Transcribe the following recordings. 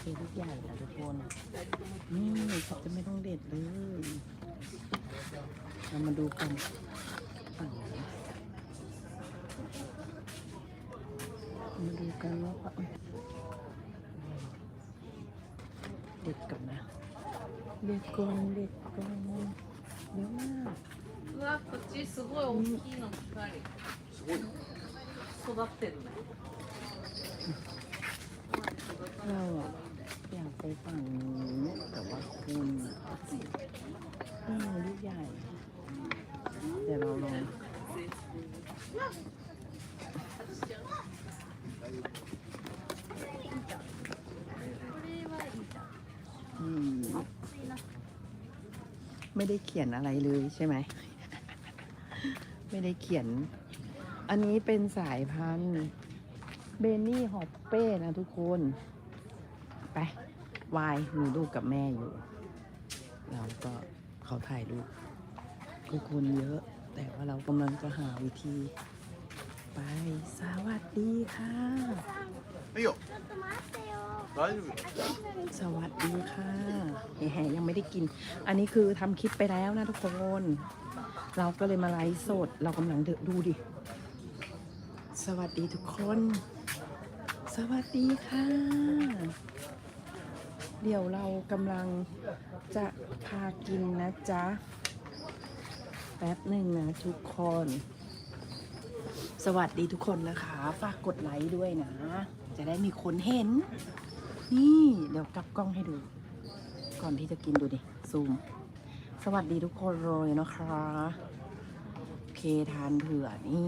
เคลูกใหญ่นะทุกคน นี่เขาจะไม่ต้องเด็ดเลยเรามาดูกันฝั่งนี้มาดูกันว่าเด็ดกันนะ เด็ดก่อนเด็ดก่อนเยอะมาก うわこっちすごい大きいの光すごいな。育ってるね เราอะอยาก ไปฝั่งนู้แต่ว่าคุณนี่ลูกใหญ่เดี๋ยวเราลองไม่ได้เขียนอะไรเลยใช่ไหม ไม่ได้เขียน อันนี้เป็นสายพันธุ์เบนนี่ฮอปเป้นะทุกคน วายหนูดูกับแม่อยู่ เราก็เขาถ่ายรูปคือคนเยอะ แต่ว่าเรากำลังจะหาวิธี ไป สวัสดีค่ะ はいよ。大丈夫。 สวัสดีค่ะแหมยังไม่ได้กิน อันนี้คือทำคลิปไปแล้วนะทุกคน เราก็เลยมาไลฟ์สด เรากำลังเดดูดิ สวัสดีทุกคน สวัสดีค่ะ เดี๋ยวเรากำลังจะพากินนะจ๊ะ แป๊บหนึ่งนะทุกคน สวัสดีทุกคนนะคะ ฝากกดไลค์ด้วยนะ จะได้มีคนเห็น นี่เดี๋ยวกลับกล้องให้ดู ก่อนที่จะกินดูดิ ซูม สวัสดีทุกคนเลยนะคะโอเคทานเผื่อนี่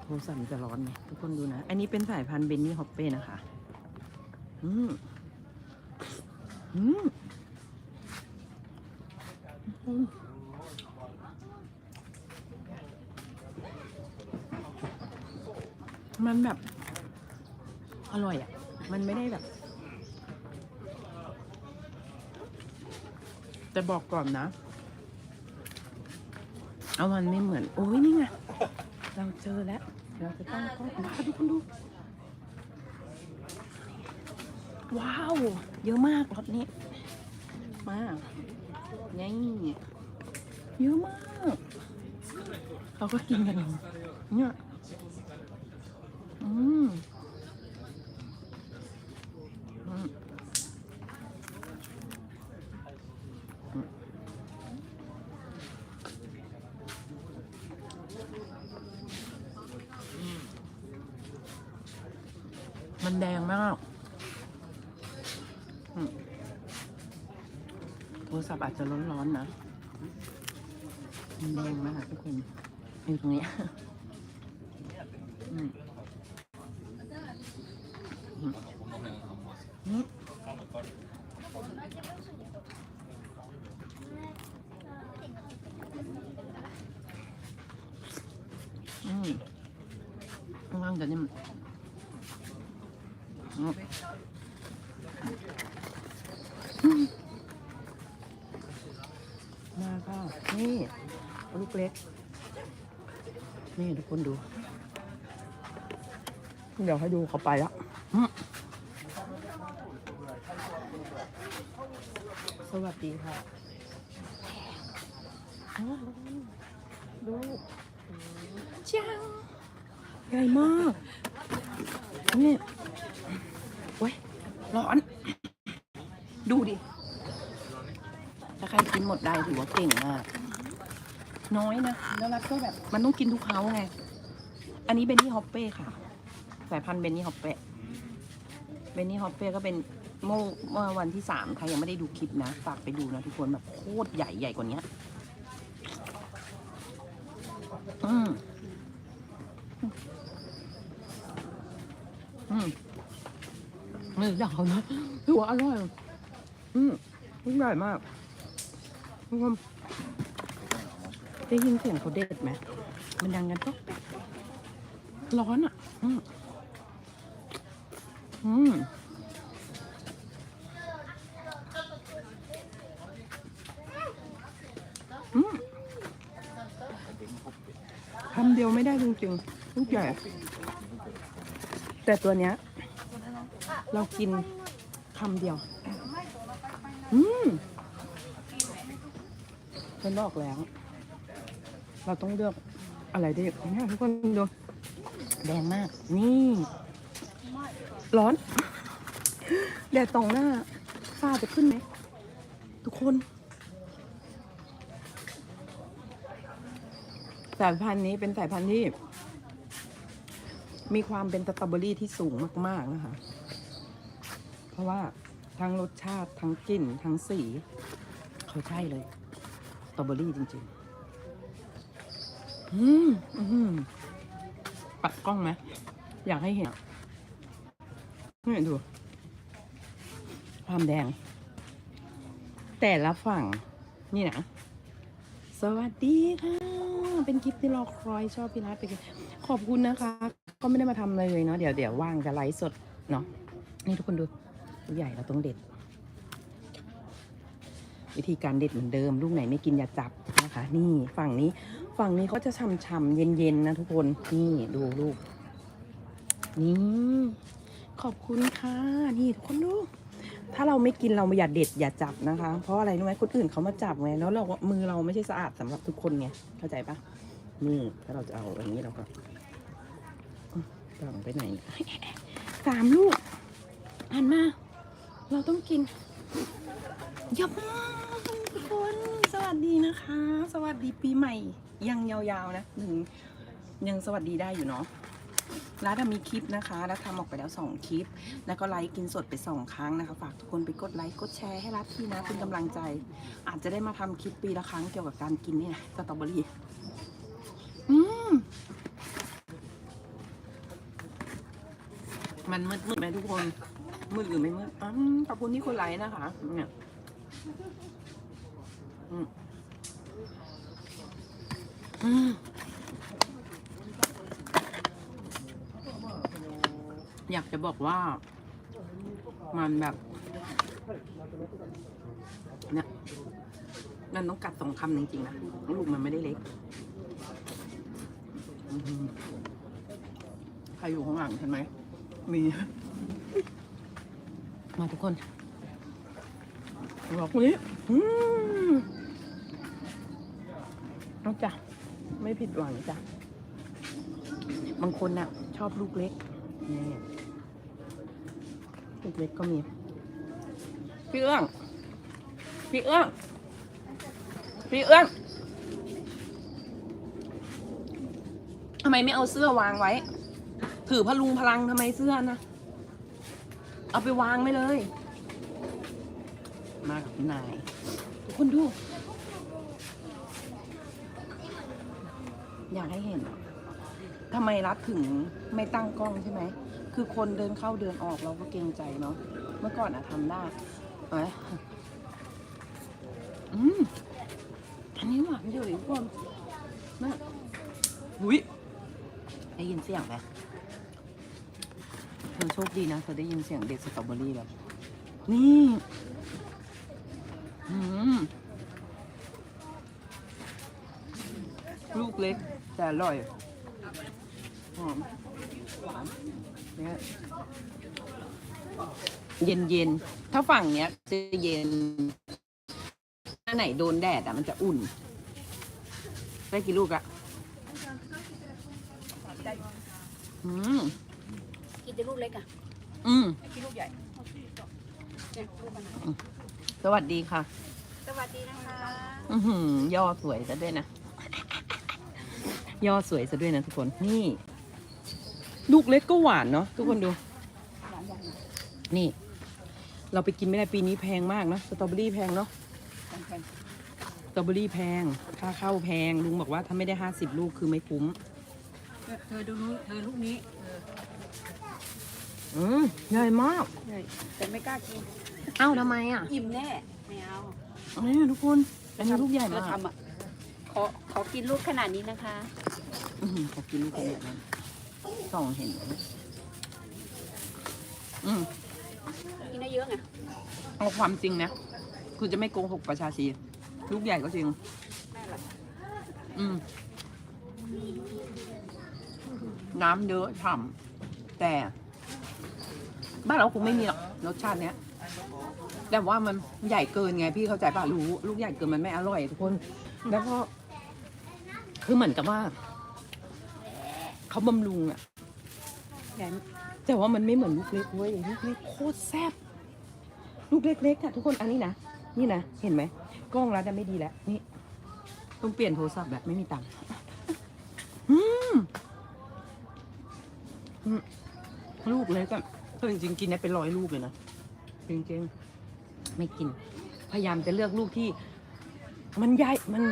โทรศัพท์มันจะร้อนไหมทุกคนดูนะ อันนี้เป็นสายพันธุ์เบนนี่ฮอปเป้นะคะ อืม มันแบบ อร่อยอะ มันไม่ได้แบบ แต่บอกก่อนนะเอามันไม่เหมือน โอ้ยนี่ไง เราเจอแล้ว เราจะตั้งกล้องว้าวทุกคนดู ว้าว เยอะมากรถนี้ มากนี่เยอะมากเขาก็กินกันเนี่ยอืมอืมอืมมันแดงมาก โทรศัพท์อาจจะร้อนๆนะแดงมากทุกคนอยู่ตรงนี้ เดี๋ยวให้ดูเขาไปแล้วอืมสวัสดีค่ะอ้าวดูจังใหญ่มากนี่โอ้ย ร้อน ดูดิ ถ้าใครกินหมดได้ถือว่าเก่งมาก น้อยนะ แล้วรักก็แบบ มันต้องกินทุกเขาไง อันนี้เบนนี่ฮอปเป้ค่ะ สายพันธุ์เบนนี่ฮอปเป้เบนนี่ฮอปเป้ก็เป็นเมื่อเมื่อวันที่สามใครยังไม่ได้ดูคลิปนะ ฝากไปดูนะทุกคนแบบโคตรใหญ่ใหญ่กว่านี้อืมอืมนี่อยากเอานะถือว่าอร่อย อืมอร่อยมากทุกคนได้ยินเสียงเขาเด็ดไหมมันดังกันป๊อกแป๊กร้อนอะ อืม อืมคำเดียวไม่ได้จริงๆลูกใหญ่แต่ตัวเนี้ย เรากินำเดียว อืมฉันบอกแล้ว เราต้องเลือกอะไรด้เนี่ยทุกคนดู แดงมาก นี่ ร้อน แดดตรงหน้าฟ้าจะขึ้นไหม ทุกคนสายพันธุ์นี้เป็นสายพันธุ์ที่ มีความเป็นสตรอเบอรี่ที่สูงมาก ๆ นะคะ เพราะว่าทั้งรสชาติทั้งกลิ่นทั้งสี เขาใช่เลยสตรอเบอรี่จริง ๆ อืม อื้อหือปัดกล้องไหมอยากให้เห็น นี่ดู ความแดง แต่ละฝั่ง นี่นะ สวัสดีค่ะ เป็นคลิปที่รอคอยชอบพี่รัตไปกันขอบคุณนะคะ ก็ไม่ได้มาทำอะไรเลยเนาะเดี๋ยวเดี๋ยวว่างจะไลฟ์สดเนาะนี่ทุกคนดูลูกใหญ่เราต้องเด็ด วิธีการเด็ดเหมือนเดิม ลูกไหนไม่กินอย่าจับนะคะ นี่ฝั่งนี้ ฝั่งนี้เขาจะช่ำๆเย็นๆนะทุกคน นี่ดูลูก นี่ ขอบคุณค่ะ นี่ทุกคนดู ถ้าเราไม่กินเราอย่าเด็ดอย่าจับนะคะ เพราะอะไรรู้ไหมคนอื่นเขามาจับไงแล้วเรามือเราไม่ใช่สะอาดสำหรับทุกคนไงเข้าใจปะนี่ถ้าเราจะเอาอย่างนี้เราก็ต่างไปไหนสามลูกอ่านมา เราต้องกินยับทุกคนสวัสดีนะคะ สวัสดีปีใหม่ยังยาวๆนะหนึ่งยังสวัสดีได้อยู่เนาะ ร้านมีคลิปนะคะ แล้วทำออกไปแล้วสองคลิป แล้วก็ไลค์กินสดไปสองครั้งนะคะ ฝากทุกคนไปกดไลค์ กดแชร์ให้รัฐที่นะ เป็นกำลังใจ อาจจะได้มาทำคลิปปีละครั้งเกี่ยวกับการกินเนี่ยสตรอเบอรี่ อืม มันมืดมืดไหมทุกคน มืดหรือไม่มืดอขอบคุณที่คนไลค์นะคะ เนี่ยอืมอืม อยากจะบอกว่ามันแบบเนี่ยมันต้องกัดสองคำจริงๆนะลูกมันไม่ได้เล็กใครอยู่ข้างหลังฉันไหมมี มาทุกคนบอกนนี้อืมเอาจ้ะไม่ผิดหวังจ้ะบางคนน่ะ ชอบลูกเล็กนี่ เล็กก็มี พี่เอื้อง พี่เอื้อง พี่เอื้องทำไมไม่เอาเสื้อวางไว้ ถือพลุงพลังทำไมเสื้อนะ เอาไปวางไม่เลย มากับคุณนาย ทุกคนดู อยากให้เห็นทำไมรัฐถึงไม่ตั้งกล้องใช่ไหม คือคนเดินเข้าเดินออกเราก็เกรงใจเนาะเมื่อก่อนอะทำได้เอ้ยอืมอันนี้หวานอยู่ทุกคนนะหุยได้ยินเสียงไหมเธอโชคดีนะเธอได้ยินเสียงเด็ดสตรอเบอรี่แบบนี่อืมลูกเล็กแต่อร่อยหอม เนี่ยเย็นเย็นๆถ้าฝั่งเนี้ยจะเย็นถ้าไหนโดนแดดอะมันจะอุ่น ได้กี่ลูกอะอืมกินแต่ลูกเล็กอะอืมกินลูกใหญ่เนี่ยลูกมันสวัสดีค่ะ สวัสดีนะคะ อือหือย่อสวยซะด้วยนะ ย่อสวยซะด้วยนะทุกคน นี่ ลูกเล็กก็หวานเนาะทุกคนดูหวานอย่างนี่ เราไปกินไม่ได้ปีนี้แพงมากเนาะสตรอเบอรี่แพงเนาะแพงสตรอเบอรี่แพง ค่าเข้าแพง ลุงบอกว่าถ้าไม่ได้ห้าสิบลูกคือไม่คุ้มๆเธอดูนู้นเธอลูกนี้เอออืมใหญ่มากใช่แต่ไม่กล้ากิน เอ้าทำไมอะ อิ่มแน่ ไม่เอานี่ทุกคน อันนี้ลูกใหญ่เธอมากทำอะขอขอกินลูกขนาดนี้นะคะอือหือขอกินลูกขนาดนั้น ส่องเห็นไหมอืมกินได้เยอะไงเอาความจริงนะคือจะไม่โกหกประชาชีลูกใหญ่ก็จริง แม่หรออืม น้ำเยอะฉ่ำแต่ บ้านเราคงไม่มีหรอกรสชาติเนี้ย แต่ว่ามันใหญ่เกินไงพี่เข้าใจป่ะรู้ ลูกใหญ่เกินมันไม่อร่อยทุกคน แล้วก็ คือเหมือนกับว่า เขาบำรุงอะ ใหญ่แต่ว่ามันไม่เหมือนลูกเล็กเว้ยลูกเล็กโคตรแซ่บลูกเล็กๆอะทุกคนอันนี้นะนี่นะเห็นไหมกล้องรัดอะไม่ดีแล้วนี่ต้องเปลี่ยนโทรศัพท์แบบไม่มีตังค์อืมอืมลูกเล็กอะคือจริงๆกินได้เป็นร้อยลูกเลยนะจริงๆไม่กิน พยายามจะเลือกลูกที่ มันใหญ่มัน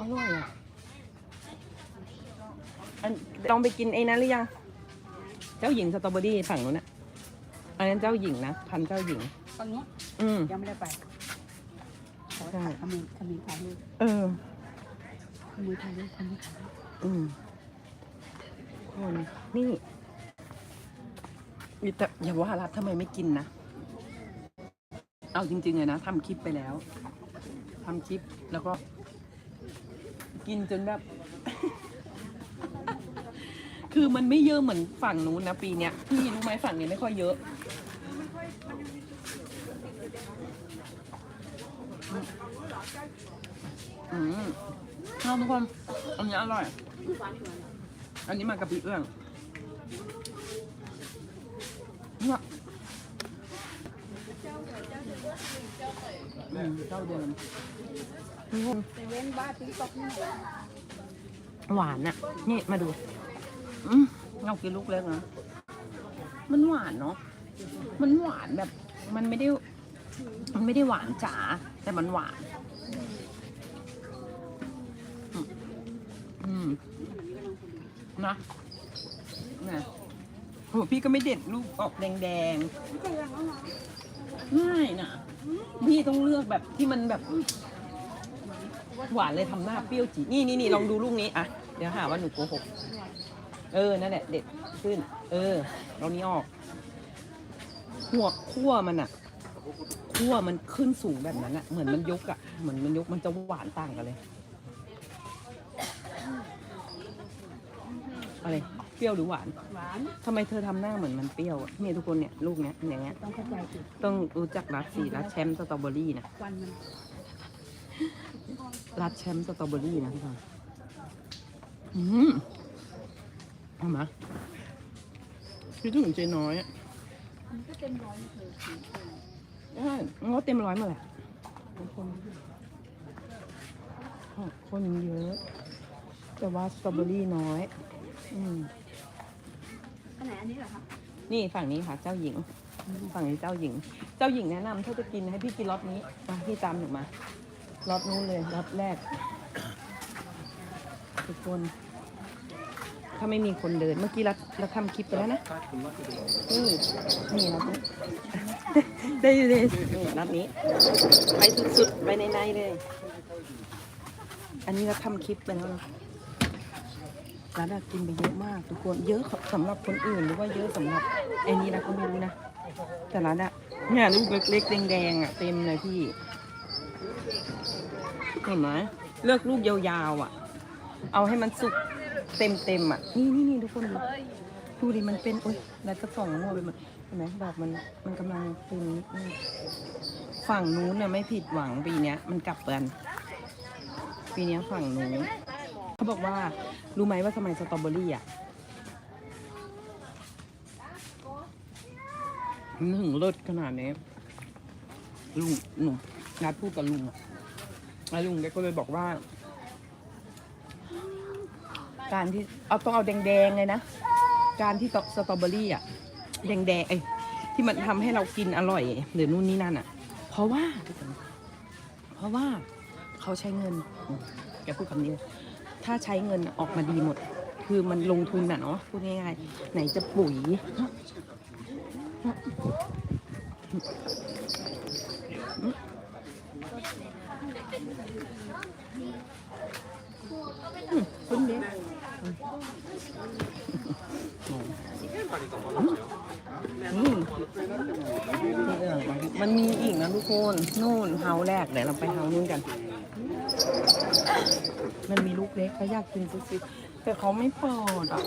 อร่อยอะ อันลองไปกินไอ้นั้นหรือยัง เจ้าหญิงสตรอเบอรี่ฝั่งนู้นน่ะ อันนั้นเจ้าหญิงนะพันธุ์เจ้าหญิงฝั่งนู้นอืม ยังไม่ได้ไปขอใช่ ถ่ายขมิ้นขมิ้นถ่ายรูปเออ ขมิ้นถ่ายรูปขมิ้นถ่ายรูปอืมคนนี่แต่อย่าว่ารัฐทำไมไม่กินนะ เอาจริงๆเลยนะทำคลิปไปแล้วทำคลิปแล้วก็ กินจนแบบ คือมันไม่เยอะเหมือนฝั่งนู้นนะปีเนี้ยพี่รู้ไหมฝั่งนี้ไม่ค่อยเยอะ อืมเอาทุกคนอันนี้อร่อย อันนี้มากะปิเอื้องเนี่ยอืมเจ้าเดิมทุกคนเซเว่นอกนี่หวานอะนี่มาดู อืมเรากินลูกเล็กนะมันหวานเนาะมันหวานแบบ มันไม่ได้ มันไม่ได้หวานจ๋าแต่มันหวานอืมนะนะโหพี่ก็ไม่เด็ดลูกออกแดงๆง่ายนะพี่ต้องเลือกแบบที่มันแบบ หวานเลยทำหน้าเปรี้ยวจีนี่นี่นี่ลองดูลูกนี้อะ เดี๋ยวหาว่าหนูโกหก เออ นั่นแหละ เด็ดขึ้น เออ เรานี้ออก หัวคั่วมันอะคั่วมันขึ้นสูงแบบนั้นอะเหมือนมันยกอะเหมือนมันยกมันจะหวานต่างกันเลย อะไร เปรี้ยวหรือหวาน หวานทำไมเธอทำหน้าเหมือนมันเปรี้ยวอะเนี่ยทุกคนเนี่ยลูกเนี้ยอย่างเงี้ย ต้องเข้าใจสิต้องรู้จักรัดสีรัดแชมป์สตรอเบอรี่นะ ควันมันรัดแชมป์สตรอเบอรี่นะทุกคนอืม เอามาคิดถึงเจน้อยอะมันก็เต็มร้อยเลยใช่มันก็เต็มร้อยมาแหละทุกคนอ๋อคนเยอะ แต่ว่าสตรอเบอรี่น้อย อืมอันไหนอันนี้เหรอคะนี่ฝั่งนี้ค่ะ เจ้าหญิง ฝั่งนี้เจ้าหญิง เจ้าหญิงแนะนำถ้าจะกินให้พี่กินรสนี้มาพี่ตามหนูมารสนู้นเลยรสแรกทุกคน ถ้าไม่มีคนเดิน เมื่อกี้เราเราทำคลิปไปแล้วนะ นี่ นี่รสนี้ได้เลยนี่รสนี้ ไปสุดๆ ไปในๆเลย อันนี้เราทำคลิปไปแล้วร้านเรากินไปเยอะมาก ทุกคน เยอะสำหรับคนอื่นหรือว่าเยอะสำหรับไอ้นี่นะก็ไม่รู้นะ แต่ร้านอะเนี่ยลูกเล็กๆแดงๆอะเต็มเลยพี่เห็นไหมเลือกลูกยาวๆอะเอาให้มันสุก เต็มๆอะ นี่นี่นี่ทุกคนดูดูดิมันเป็นโอ๊ยแล้วจะส่องมั่วไปหมดเห็นไหมดอกมันมันกำลังเป็นนินฝั่งนู้นเนี่ยไม่ผิดหวังปีเนี้ย มันกลับกันปีเนี้ยฝั่งนู้นเขาบอกว่า รู้ไหมว่าทำไมสตรอเบอรี่อะมันถึงเลิศขนาดนี้ลุงหนูนัดพูดกับลุงอะแล้วลุงแกก็เลยบอกว่า การที่เอาต้องเอาแดงๆเลยนะ การที่ตสตรอเบอรี่อะแดงๆไอ้ที่มันทำให้เรากินอร่อยหรือนู่นนี่นั่นอะ เพราะว่า เพราะว่าเขาใช้เงินอืมแกพูดคำนี้ ถ้าใช้เงินออกมาดีหมด คือมันลงทุนอะเนาะพูดง่ายๆไหนจะปุ๋ยคุณเด็ก มันมีอีกนะทุกคน นู่นเฮาแรกเดี๋ยวเราไปเฮานู่นกัน มันมีลูกเล็กเขาอยากกินซุปๆแต่เขาไม่เปิดอะ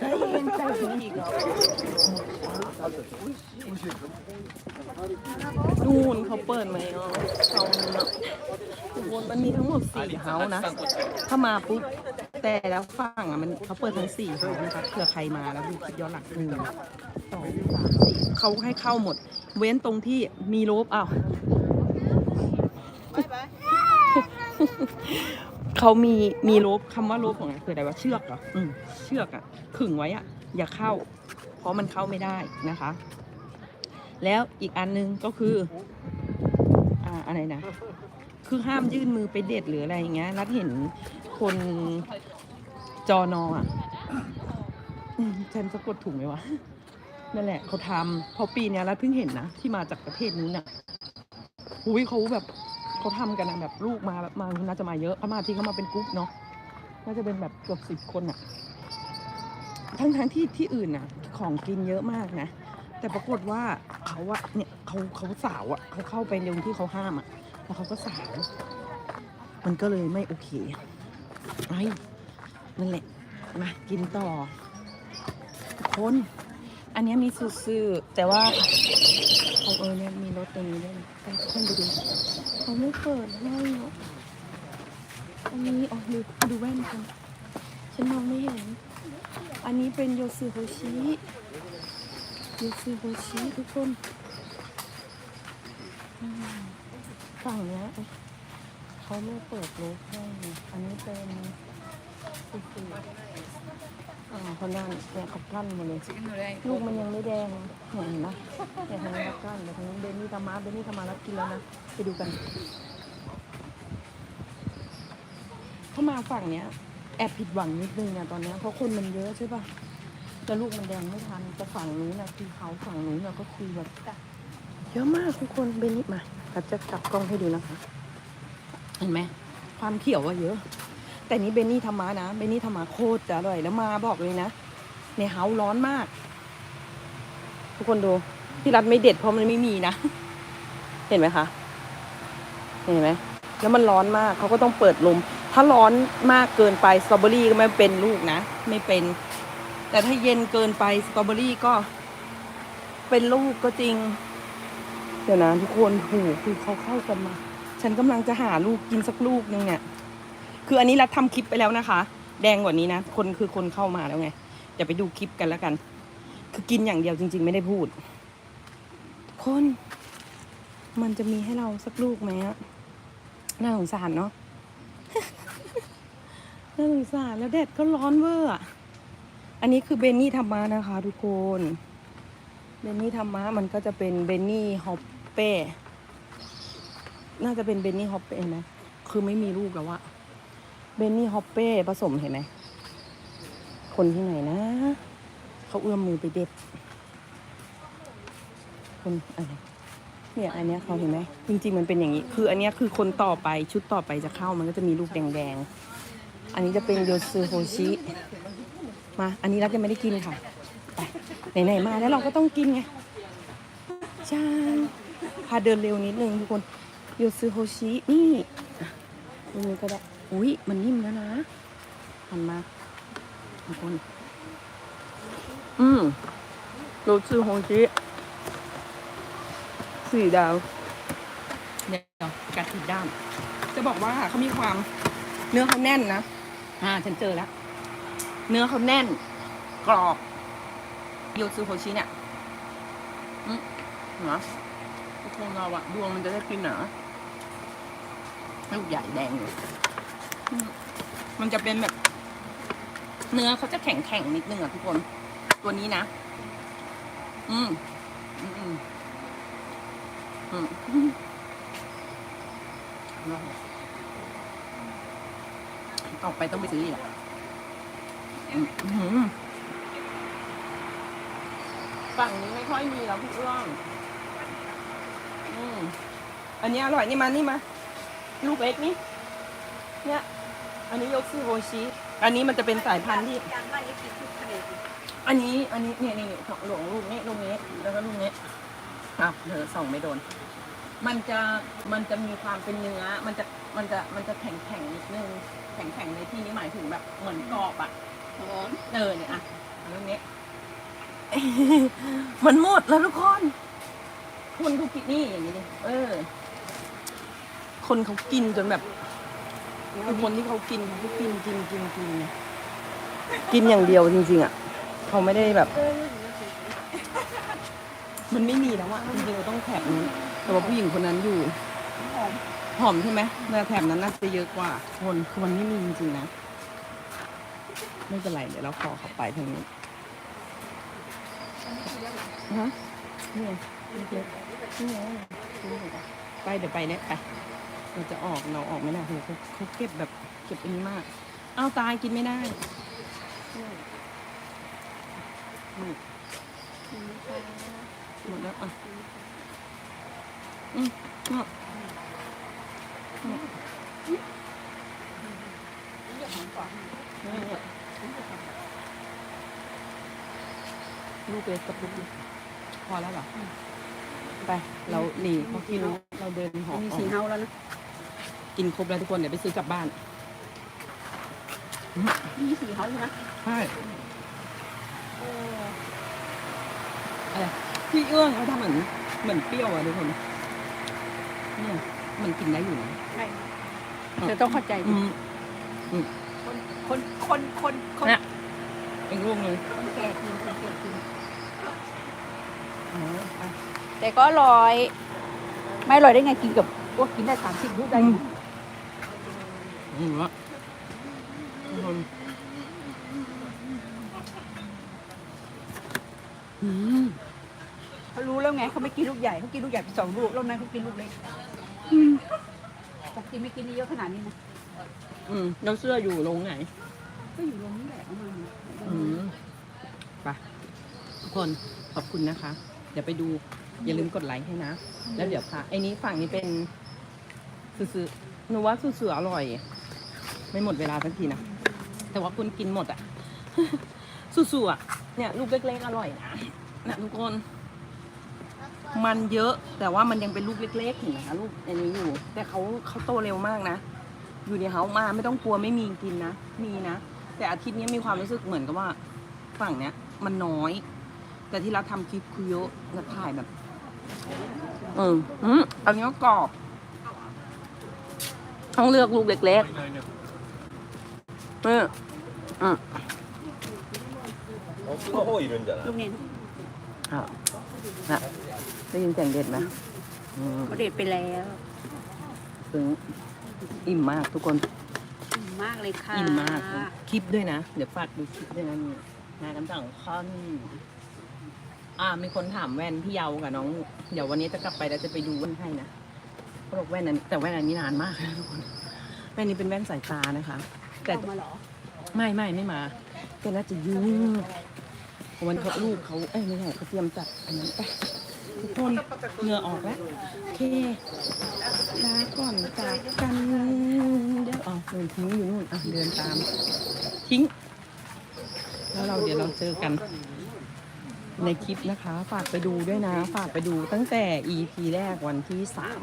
ได้ยินใจถึงอีกเหรอนู่นเขาเปิดไหมอ๋อเขาเนาะทุกคนมันมีทั้งหมดสี่เฮาส์นะ ถ้ามาปุ๊บ แต่แล้วฝั่งอะมันเขาเปิดทั้งสี่เฮาส์นะคะเผื่อใครมาแล้วดูคลิปย้อนหลังหนึ่งสองสามสี่เขาให้เข้าหมด เว้นตรงที่มีโลบอ้าวเขามีมีโลบคำว่าโลบของอะไรคืออะไรวะเชือกเหรออืมเชือกอะขึงไว้อะ อย่าเข้า เพราะมันเข้าไม่ได้นะคะ แล้วอีกอันนึงก็คือ อ่าอะไรนะคือห้ามยื่นมือไปเด็ดหรืออะไรอย่างเงี้ยรัดเห็นคน จอนออะอืมฉันสะกดถูกไหมวะ นั่นแหละเขาทำพอปีเนี้ยรัดเพิ่งเห็นนะ ที่มาจากประเทศนู้นน่ะอุ้ยเขาแบบเขาทำกันนะแบบลูกมาแบบมาน่าจะมาเยอะเขามาที่เขามาเป็นกรุ๊ปเนาะน่าจะเป็นแบบเกือบสิบคนอะทั้งทั้งที่ที่อื่นน่ะ ของกินเยอะมากนะ แต่ปรากฏว่าเขาอะเนี่ยเขาเขาสาวอะเขาเข้าไปในวงที่เขาห้ามอะแล้วเขาก็สาว มันก็เลยไม่โอเคไอ้ นั่นแหละ มากินต่อทุกคน อันนี้มีซูซือแต่ว่าเขาเออเนี่ยมีรถตรงนี้ด้วยนะไปทุกคนไปดูเขาไม่เปิดให้เนาะอันนี้อ๋อดูดูแว่นกันฉันมองไม่เห็น อันนี้เป็นโยซึโฮชิโยซูโฮชิทุกคนฝั่งเนี้ยเขาไม่เปิดโลกให้ อันนี้เป็น ซูซูอ่าเขานั่นเนี่ยเขากั้นมาเลย ลูกมันยังไม่แดงเนี่ยเห็นไหมเนี่ยทางนี้เขากั้นแต่ทางนี้เบนนี่ทำมาเบนนี่ทำมาแล้วกินแล้วนะ ไปดูกัน เข้ามาฝั่งเนี้ย แอบผิดหวังนิดนึงอะตอนเนี้ยเพราะคนมันเยอะใช่ปะแต่ลูกมันแดงไม่ทันแต่ฝั่งนู้นนะคือเขาฝั่งนู้นนะก็คือแบบเยอะมากทุกคนเบนนี่มาเราจะจับกล้องให้ดูนะคะ เห็นไหมความเขียวอะเยอะ แต่นี้เบนนี่ทำมานะเบนนี่ทำมาโคตรจะอร่อยแล้วมาบอกเลยนะ ในเฮาร้อนมาก ทุกคนดูที่รัดไม่เด็ดเพราะมันไม่มีนะ เห็นไหมคะ เห็นไหมแล้วมันร้อนมากเขาก็ต้องเปิดลม ถ้าร้อนมากเกินไปสตรอเบอรี่ก็ไม่เป็นลูกนะ ไม่เป็น แต่ถ้าเย็นเกินไปสตรอเบอรี่ก็ เป็นลูกก็จริง เดี๋ยวนะทุกคนหูคือเขาเข้ากันมา ฉันกำลังจะหาลูกกินสักลูกนึงเนี่ย คืออันนี้รัฐทำคลิปไปแล้วนะคะ แดงกว่านี้นะ คนคือคนเข้ามาแล้วไงเดี๋ยวไปดูคลิปกันแล้วกัน คือกินอย่างเดียวจริง ๆ ไม่ได้พูดทุกคน มันจะมีให้เราสักลูกไหมอะน่าสงสารเนาะน่าสงสารแล้วแดดก็ร้อนเวอร์อะอันนี้คือเบนนี่ธรรมะนะคะ ทุกคนเบนนี่ธรรมะมันก็จะเป็นเบนนี่ฮอปเป้ น่าจะเป็นเบนนี่ฮอปเป้นะ คือไม่มีลูกแล้วอะ เบนนี่ฮอปเป้ผสมเห็นไหม คนที่ไหนนะ เขาเอื้อมมือไปเด็ดคนอะไรเนี่ยอันเนี้ยเขาเห็นไหมจริง ๆ มันเป็นอย่างนี้ คืออันเนี้ยคือคนต่อไปชุดต่อไปจะเข้ามันก็จะมีลูกแดงๆ อันนี้จะเป็นโยซึโฮชิมาอันนี้รักยังไม่ได้กินค่ะไปไหนๆมาแล้วเราก็ต้องกินไงจ้าพาเดินเร็วนิดนึงทุกคนโยซึโฮชินี่ตรงนี้ก็ได้ อุ้ยมันนิ่มแล้วนะหันมาทุกคน อืมโยซึโฮชิสี่ดาวเดี๋ยวกัดผิดด้าม จะบอกว่าเขามีความเนื้อเขาแน่นนะ อ่า ฉันเจอแล้ว เนื้อเขาแน่น กรอบโยซูโฮชิเนี่ยอืมเหรอทุกคนเราอะดวงมันจะได้กินเหรอลูกใหญ่แดงเลยอื มันจะเป็นแบบ เนื้อเขาจะแข็งแข็งๆนิดนึงอะทุกคน ตัวนี้นะ อืม อืมอืมอืมอืมออกไปต้องไปซื้ออีกอะอือหือฝั่งนี้ไม่ค่อยมีแล้วพี่เอื้องอืมอันนี้อร่อยนี่มา นี่มา ลูกเล็กนี่ เนี่ย อันนี้ยกซูโฮชิ อันนี้มันจะเป็นสายพันธุ์ที่อันนี้อันนี้เนี่ยนี่สองหลวงลูกนี้ลูกนี้แล้วก็ลูกนี้ครับเธอส่องไม่โดน มันจะมันจะมีความเป็นเนื้อ มันจะมันจะมันจะแข็งแข็งๆนิดนึงแข็งแข็งๆในที่นี้หมายถึงแบบเหมือนกรอบอะเออเนี่ยอะเรื่องนี้ มันหมดแล้วทุกคน คนเขากินนี่อย่างนี้ดิเออ คนเขากินจนแบบ คือคนที่เขากินเขาก็กินกินกินกินกินอย่างเดียวจริง ๆ อะ เขาไม่ได้แบบ มันไม่มีแล้วอะจริงๆเราต้องแถบนู้นแต่ว่าผู้หญิงคนนั้นอยู่หอมหอมใช่ไหมแต่แถบนั้นน่าจะเยอะกว่า คนคือมันไม่มีจริงๆนะ ไม่เป็นไรเดี๋ยวเราขอเข้าไปทางนี้ฮะนี่ไงนี่ไงนี่ไงไปเดี๋ยวไปเนี่ยไป เราจะออกเราออกไม่ได้โหเขาเขาเก็บแบบเก็บอันนี้มาก เอาตายกินไม่ได้หมดแล้วอะอืมอืมลูกเล็กกับลูกพอแล้วเหรอ ไป เราหนีเพราะพี่รู้เราเดินหอมีสีเฮาแล้วนะ กินครบแล้วทุกคนเดี๋ยวไปซื้อกลับบ้านมีสีเฮาอยู่นะใช่อะไรพี่เอื้องเขาทำเหมือนเหมือนเปรี้ยวอะทุกคนเนี่ยมันกินได้อยู่นะใช่จะต้องเข้าใจอืมคนคนคนคนคนเนี่ยอีกลูกหนึ่งคนแก่กินคนแก่กินอ๋อไปแต่ก็อร่อย ไม่อร่อยได้ไงกินกับพวกกินได้สามสิบลูกได้อืม อืมละทุกคนอืมเขารู้แล้วไงเขาไม่กินลูกใหญ่เขากินลูกใหญ่ไปสองลูกแล้วนั้นเขากินลูกเล็กปกติไม่กินนี่เยอะขนาดนี้นะอืมแล้วเสื้ออยู่ลงไหน ก็อยู่ตรงนี้แหละประมาณนี้อืมไปทุกคนขอบคุณนะคะ เดี๋ยวไปดูอย่าลืมกดไลค์ให้นะ แล้วเดี๋ยวค่ะไอ้นี้ฝั่งนี้เป็นซื่อๆหนูว่าซื่อๆอร่อย ไม่หมดเวลาสักทีนะ แต่ว่าคุณกินหมดอะซื่อๆอะเนี่ยลูกเล็กๆอร่อยนะนะทุกคน มันเยอะแต่ว่ามันยังเป็นลูกเล็กๆเห็นไหมคะลูกอันนี้อยู่ แต่เขาเขาโตเร็วมากนะ อยู่ในเฮามาไม่ต้องกลัวไม่มีกินนะ มีนะ แต่อาทิตย์นี้มีความรู้สึกเหมือนกับว่าฝั่งเนี้ย มันน้อย แต่ที่เราทำคลิปคือเยอะเราถ่ายแบบ เอออืมอันนี้ก็กรอบ ต้องเลือกลูกเล็กๆ เอออืม 奥の方いるんじゃない ลูกเน้น อ่ะนะได้ยินเสียงเด็ดไหมอืม เขาเด็ดไปแล้ว ซึ้งอิ่มมากทุกคน อิ่มมากเลยค่ะ อิ่มมาก คลิปด้วยนะ เดี๋ยวฝากดูคลิปด้วยนะมีงานกันสองข้อนอ่า มีคนถามแว่นพี่เยากับน้อง เดี๋ยววันนี้จะกลับไปแล้วจะไปดูแว่นให้นะเขาบอกแว่นนั้นแต่แว่นอันนี้นานมากนะทุกคน แว่นนี้เป็นแว่นสายตานะคะ แต่เอามาเหรอไม่ไม่ไม่มาแต่น่าจะยืดวันเขาลูกเขาเอ้ยไม่ใช่เขาเตรียมจัดอันนั้นไปทุกคนเหงื่อออกแล้วโอเคลาก่อนจากกันเดี๋ยวอ๋อเดินทิ้งอยู่นู่นอะเดินตาม ทิ้ง แล้วเราเดี๋ยวเราเจอกัน ในคลิปนะคะ ฝากไปดูด้วยนะ ฝากไปดูตั้งแต่ EP แรกวันที่สาม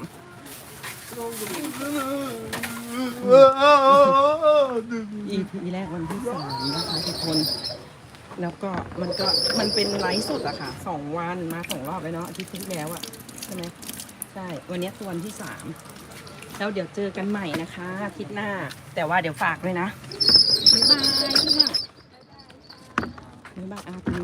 EP แรกวันที่สามนะคะทุกคน แล้วก็มันก็มันเป็นไลฟ์สดอะค่ะสองวันมาสองรอบแล้วเนาะอาทิตย์ที่แล้วอะใช่ไหมใช่วันนี้คือวันที่สามแล้วเดี๋ยวเจอกันใหม่นะคะอาทิตย์หน้า แต่ว่าเดี๋ยวฝากด้วยนะบ๊ายบายค่ะบ๊ายบายอาที